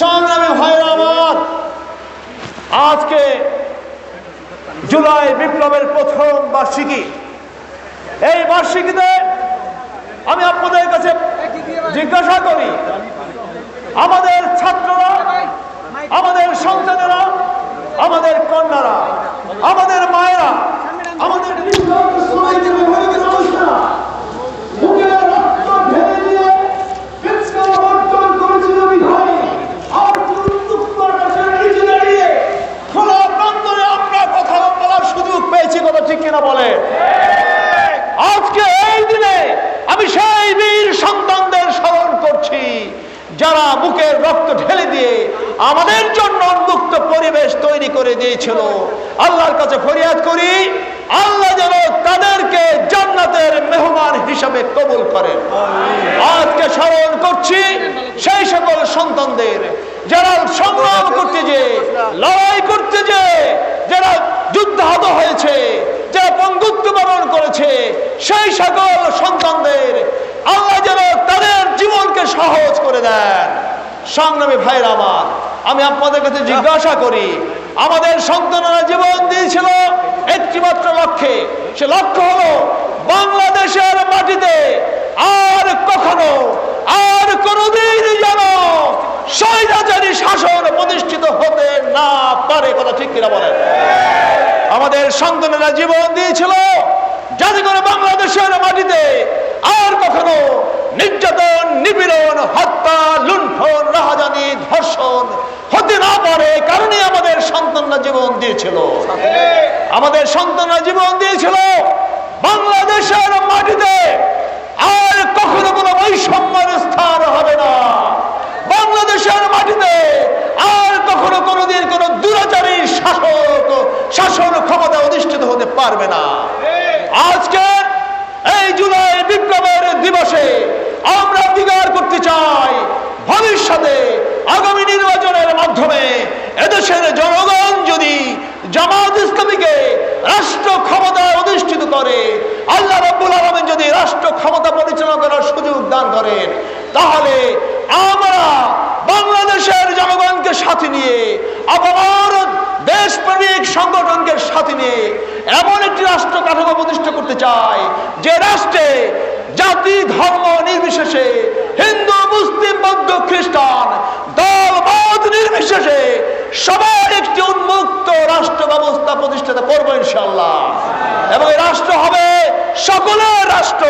সংগ্রামী আমার আজকে জুলাই বিপ্লবের প্রথম বার্ষিকী। এই বার্ষিকীতে আমি আপনাদের কাছে জিজ্ঞাসা করি, আমাদের ছাত্ররা, আমাদের সন্তানেরা, আমাদের কন্যারা, আমাদের মায়েরা, আমাদের বুকের রক্ত ঢেলে দিয়ে পেছকা বর্জন করেছিল বিধায় আর উন্মুক্ত আকাশের নিচে দাঁড়িয়ে খোলা প্রান্তরে আমরা কথা বলার সুযোগ পেয়েছি কথা ঠিক কিনা বলে আজকে এই দিনে আমি সেই বীর সন্তানদের স্মরণ করছি যারা বুকের রক্ত ঢেলে দিয়ে আমাদের জন্য উন্মুক্ত পরিবেশ তৈরি করে দিয়েছিল। আল্লাহর কাছে ফরিয়াদ করি, আল্লাহ যেন তাদেরকে জান্নাতের মেহমান হিসাবে কবুল করেন। আজকে স্মরণ করছি সেই সকল সন্তানদের, যারা সংগ্রাম করতে যে লড়াই করতে যে যারা যুদ্ধাহত হয়েছে, যারা পঙ্গুত্ব বরণ করেছে, সেই সকল সন্তানদের আল্লাহ যেন তাদের জীবনকে সহজ করে দেন। সংগ্রামী ভাইরা আমার, আমি আপনাদের কাছে জিজ্ঞাসা করি, আমাদের সন্তানেরা জীবন দিয়েছিল একটি মাত্র লক্ষ্যে, সে লক্ষ্য হলো বাংলাদেশের মাটিতে আর কখনো, আর কোনোদিন যেন স্বৈরাচারী শাসন প্রতিষ্ঠিত হতে না পারে, কথা ঠিক কিনা বলেন? আমাদের সন্তানেরা জীবন দিয়েছিল যাতে করে বাংলাদেশের মাটিতে আর কখনো নির্যাতন, নিপীড়ন, হত্যা, লুণ্ঠন, রাহাজানি, ধর্ষণ হতে না পারে কারণে আমাদের সন্তানরা জীবন দিয়েছিল। আমাদের সন্তানরা জীবন দিয়েছিল বাংলাদেশের মাটিতে। আর কখনো কোনো বৈষম্যের স্থান হবে না। বাংলাদেশের মাটিতে আর কখনো কোনোদিন কোনো দুরাচারী শাসক, শাসন ক্ষমতা অধিষ্ঠিত হতে পারবে না আজকে এই জুলাই বিপ্লবের দিবসে আমরা অধিকার করতে চাই ভবিষ্যতে আগামী নির্বাচনের মাধ্যমে এদেশের জনগণ যদি জামাত ইসলামীকে রাষ্ট্র ক্ষমতায় অধিষ্ঠিত করে, আল্লাহ রব্বুল আলমেন যদি রাষ্ট্র ক্ষমতা পরিচালনা করার সুযোগ দান করেন, তাহলে আমরা বাংলাদেশের জনগণকে সাথে নিয়ে আবার দেশপ্রেমিক সংগঠনকে সাথে নিয়ে এমন একটি রাষ্ট্র কাঠামো প্রতিষ্ঠা করতে চাই, যে রাষ্ট্রে জাতি ধর্ম নির্বিশেষে হিন্দু, মুসলিম, বৌদ্ধ, খ্রিস্টান দল, মত নির্বিশেষে সবার একটি উন্মুক্ত রাষ্ট্র ব্যবস্থা প্রতিষ্ঠিত করব ইনশাল্লাহ এবং এই রাষ্ট্র হবে সকলের রাষ্ট্র।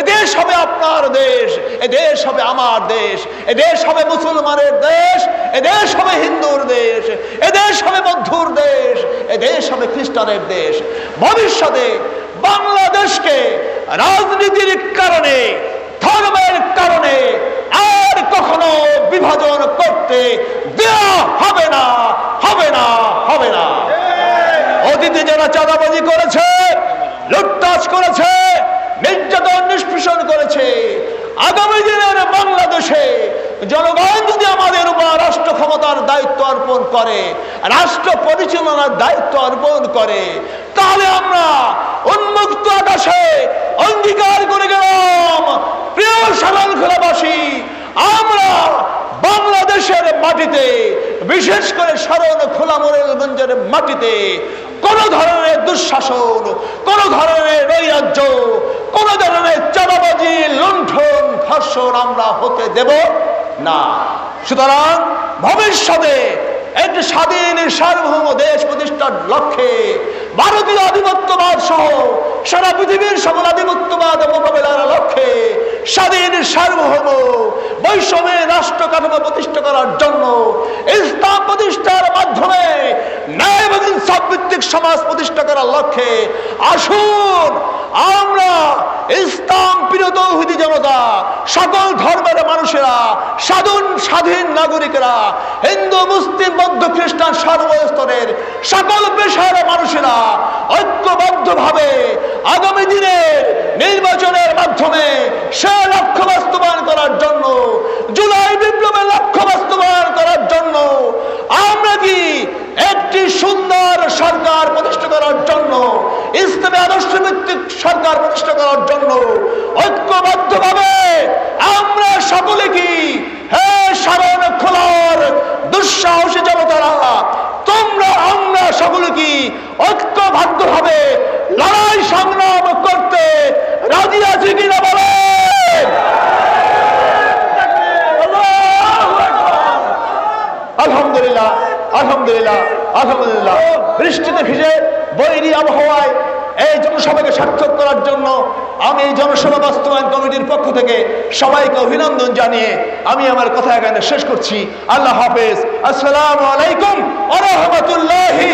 এ দেশ হবে আপনার দেশ, এ দেশ হবে আমার দেশ, এ দেশ হবে মুসলমানের দেশ, এ দেশ হবে হিন্দুর দেশ, এ দেশ হবে বৌদ্ধর দেশ, এ দেশ হবে খ্রিস্টানের দেশ। ভবিষ্যতে বাংলাদেশকে রাজনীতির কারণে, ধর্মের কারণে আর কখনো বিভাজন করতে দেওয়া হবে না হবে না হবে না। অতীতে যারা চাঁদাবাজি করেছে লুটতাজ করেছে, নির্যাতন, নিষ্পেষণ করেছে, আগামী দিনের বাংলাদেশে জনগণ যদি আমাদের উপর রাষ্ট্র ক্ষমতার দায়িত্ব অর্পণ করে, রাষ্ট্র পরিচালনার দায়িত্ব অর্পণ করে, তাহলে আমরা উন্মুক্ত আকাশে অঙ্গীকার করে গেলাম। প্রিয় সাধারণ খেলাবাসী, আমরা বাংলাদেশের মাটিতে, বিশেষ করে স্মরণ খোলা মোরেলগঞ্জের মাটিতে, কোন ধরনের দুঃশাসন, কোন ধরনের নৈরাজ্য, কোন ধরনের চাঁদাবাজি, লুণ্ঠন ধর্ষণ আমরা হতে দেব না। সুতরাং ভবিষ্যতে স্বাধীন সার্বভৌম দেশ প্রতিষ্ঠার লক্ষ্যে ভারতীয় আধিপত্যবাদ সহ সারা পৃথিবীর সকল আধিপত্যবাদ মোকাবেলার লক্ষ্যে স্বাধীন সার্বভৌম বৈষম্যে রাষ্ট্র কাঠামো প্রতিষ্ঠা করার জন্য ইসলাম প্রতিষ্ঠার মাধ্যমে ন্যায় এবং সমাজ প্রতিষ্ঠা করার লক্ষ্যে আসুন, আমরা সকল ধর্মের মানুষেরা, সাধন স্বাধীন নাগরিকেরা, হিন্দু, মুসলিম, বৌদ্ধ, খ্রিস্টান, সর্বস্তরের সকল পেশার মানুষেরা ঐক্যবদ্ধভাবে আগামী দিনের নির্বাচনের মাধ্যমে সে লক্ষ্য বাস্তবায়ন করার জন্য, জুলাই বিপ্লবের লক্ষ্য বাস্তবায়ন করার জন্য, আমরা কি একটি সুন্দর সরকার প্রতিষ্ঠা করার জন্য, ইসলামী আদর্শ ভিত্তিক সরকার প্রতিষ্ঠা করার জন্য হবে। লড়াই সংগ্রাম করতে রাজি আছে কিনা বলে আলহামদুলিল্লাহ আলহামদুলিল্লাহ আলহামদুলিল্লাহ। বৃষ্টিতে ভিজে বৈরী আবহাওয়ায় এই জনসভাকে সার্থক করার জন্য আমি এই জনসভা বাস্তবায়ন কমিটির পক্ষ থেকে সবাইকে অভিনন্দন জানিয়ে আমি আমার কথা এখানে শেষ করছি। আল্লাহ হাফেজ। আসসালামু আলাইকুম আ রহমতুল্লাহি